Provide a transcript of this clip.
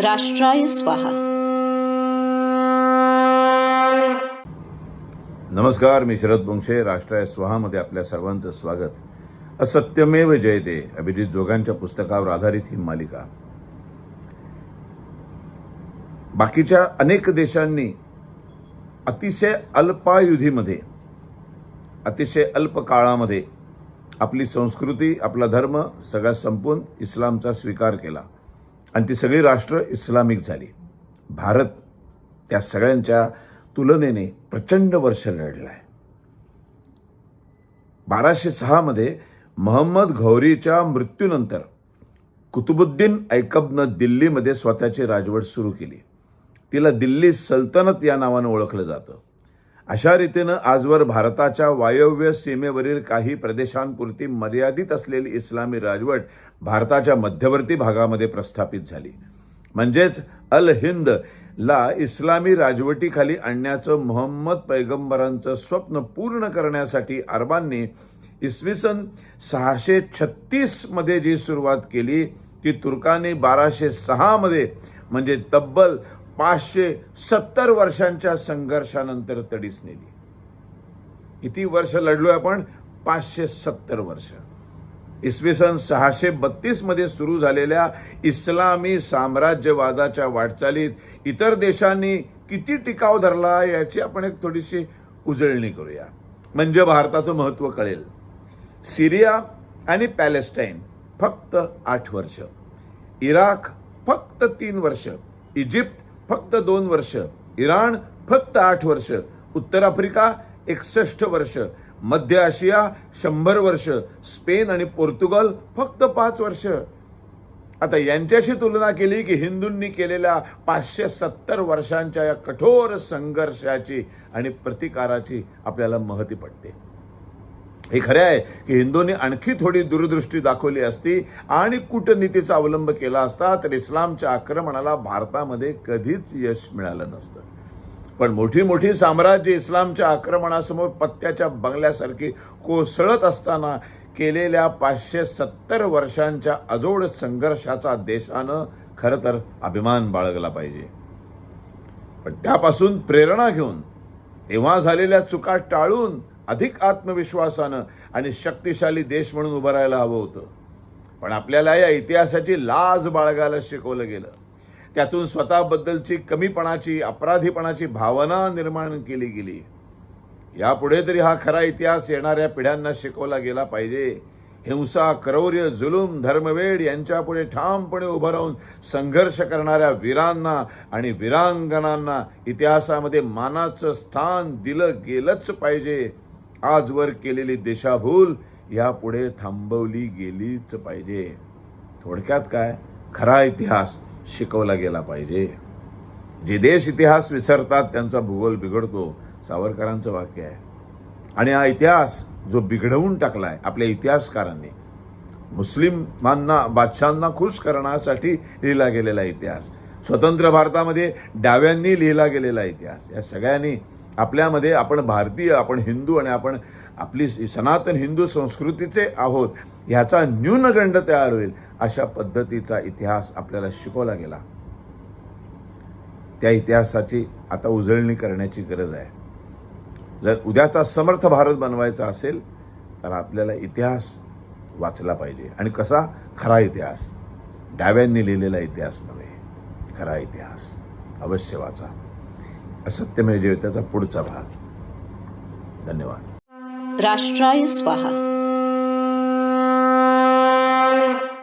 राष्ट्राय स्वाहा नमस्कार मी शरद बोंक्षे राष्ट्राय स्वाहामध्ये आपल्या सर्वांचं स्वागत असत्यमेव जयते अभिजित जोगांच्या पुस्तकावर आधारित ही मालिका बाकीच्या अनेक देशांनी अतिशय अल्पायुधीमध्ये अतिशय अल्प काळामध्ये आपली संस्कृती आपला धर्म सगळा संपून इस्लामचा स्वीकार केला आणि ती सगळी राष्ट्र इस्लामिक झाली. भारत त्या सगळ्यांच्या तुलनेने प्रचंड वर्ष लढला आहे बाराशे सहामध्ये महम्मद घौरीच्या मृत्यूनंतर कुतुबुद्दीन ऐकबनं दिल्लीमध्ये स्वतःची राजवट सुरू केली. तिला दिल्ली सल्तनत या नावानं ओळखलं जातं. अशा रीतीनं आजवर भारताच्या वायव्य सीमेवरील काही प्रदेशांपुरती मर्यादित असलेली इस्लामी राजवट भारताच्या मध्यवर्ती भागामध्ये प्रस्थापित झाली. म्हणजेच अल हिंद ला इस्लामी राजवटीखाली आणण्याचं मोहम्मद पैगंबरांचं स्वप्न पूर्ण करण्यासाठी अरबांनी इसवी सन सहाशे छत्तीसमध्ये जी सुरुवात केली ती तुर्कांनी बाराशे सहामध्ये म्हणजे तब्बल पाचशे सत्तर वर्षांच्या संघर्षानंतर तडीस नेली. किती वर्ष लढलोय आपण? पाचशे सत्तर वर्ष. इसवी सन सहाशे बत्तीसमध्ये सुरू झालेल्या इस्लामी साम्राज्यवादाच्या वाटचालीत इतर देशांनी किती टिकाव धरला याची आपण एक थोडीशी उजळणी करूया. म्हणजे भारताचं महत्त्व कळेल. सिरिया आणि पॅलेस्टाईन फक्त आठ वर्ष. इराक फक्त तीन वर्ष. इजिप्त फक्त दोन वर्ष. इराण फक्त आठ वर्ष. उत्तर आफ्रिका एकसष्ट वर्ष. मध्य आशिया शंभर वर्ष. स्पेन आणि पोर्तुगल फक्त पाच वर्ष. आता यांच्याशी तुलना केली की हिंदूंनी केलेल्या पाचशे सत्तर वर्षांच्या या कठोर संघर्षाची आणि प्रतिकाराची आपल्याला महती पडते. हे खरे आहे की हिंदूंनी आणखी थोडी दूरदृष्टी दाखवली असती आणि कूटनीतीचा अवलंब केला असता तर इस्लामच्या आक्रमणाला भारतामध्ये कधीच यश मिळालं नसतं. पण मोठी मोठी साम्राज्य इस्लामच्या आक्रमणासमोर पत्त्याच्या बंगल्यासारखी कोसळत असताना केलेल्या पाचशे सत्तर वर्षांच्या अजोड संघर्षाचा देशानं खरं तर अभिमान बाळगला पाहिजे. पण त्यापासून प्रेरणा घेऊन तेव्हा झालेल्या चुका टाळून अधिक आत्मविश्वासानं आणि शक्तिशाली देश म्हणून उभं राहायला हवं होतं. पण आपल्याला या इतिहासाची लाज बाळगायला शिकवलं गेलं. त्यातून स्वतःबद्दलची कमीपणाची अपराधीपणाची भावना निर्माण केली गेली. यापुढे तरी हा खरा इतिहास येणाऱ्या पिढ्यांना शिकवला गेला पाहिजे. हिंसा क्रौर्य जुलूम धर्मवेड यांच्यापुढे ठामपणे उभं राहून संघर्ष करणाऱ्या वीरांना आणि वीरांगणांना इतिहासामध्ये मानाचं स्थान दिलं गेलंच पाहिजे. आजवर केलेली दिशाभूल यापुढे थांबवली गेलीच पाहिजे. थोडक्यात काय? खरा इतिहास शिकवला गेला पाहिजे. जे देश इतिहास विसरतात त्यांचा भूगोल बिघडतो सावरकरांचं वाक्य आहे. आणि हा इतिहास जो बिघडवून टाकला आहे आपल्या इतिहासकारांनी मुस्लिमांना बादशांना खुश करण्यासाठी लिहिला गेलेला इतिहास स्वतंत्र भारतामध्ये डाव्यांनी लिहिला गेलेला इतिहास. या सगळ्यांनी आपल्यामध्ये आपण भारतीय आपण हिंदू आणि आपण आपली सनातन हिंदू संस्कृतीचे आहोत ह्याचा न्यूनगंड तयार होईल अशा पद्धतीचा इतिहास आपल्याला शिकवला गेला. त्या इतिहासाची आता उजळणी करण्याची गरज आहे. जर उद्याचा समर्थ भारत बनवायचा असेल तर आपल्याला इतिहास वाचला पाहिजे. आणि कसा? खरा इतिहास. डाव्यांनी लिहिलेला इतिहास नव्हे. खरा इतिहास. अवश्य वाचा. असत्यमेव म्हणजे त्याचा पुढचा भाग. धन्यवाद. राष्ट्राय स्वाहा.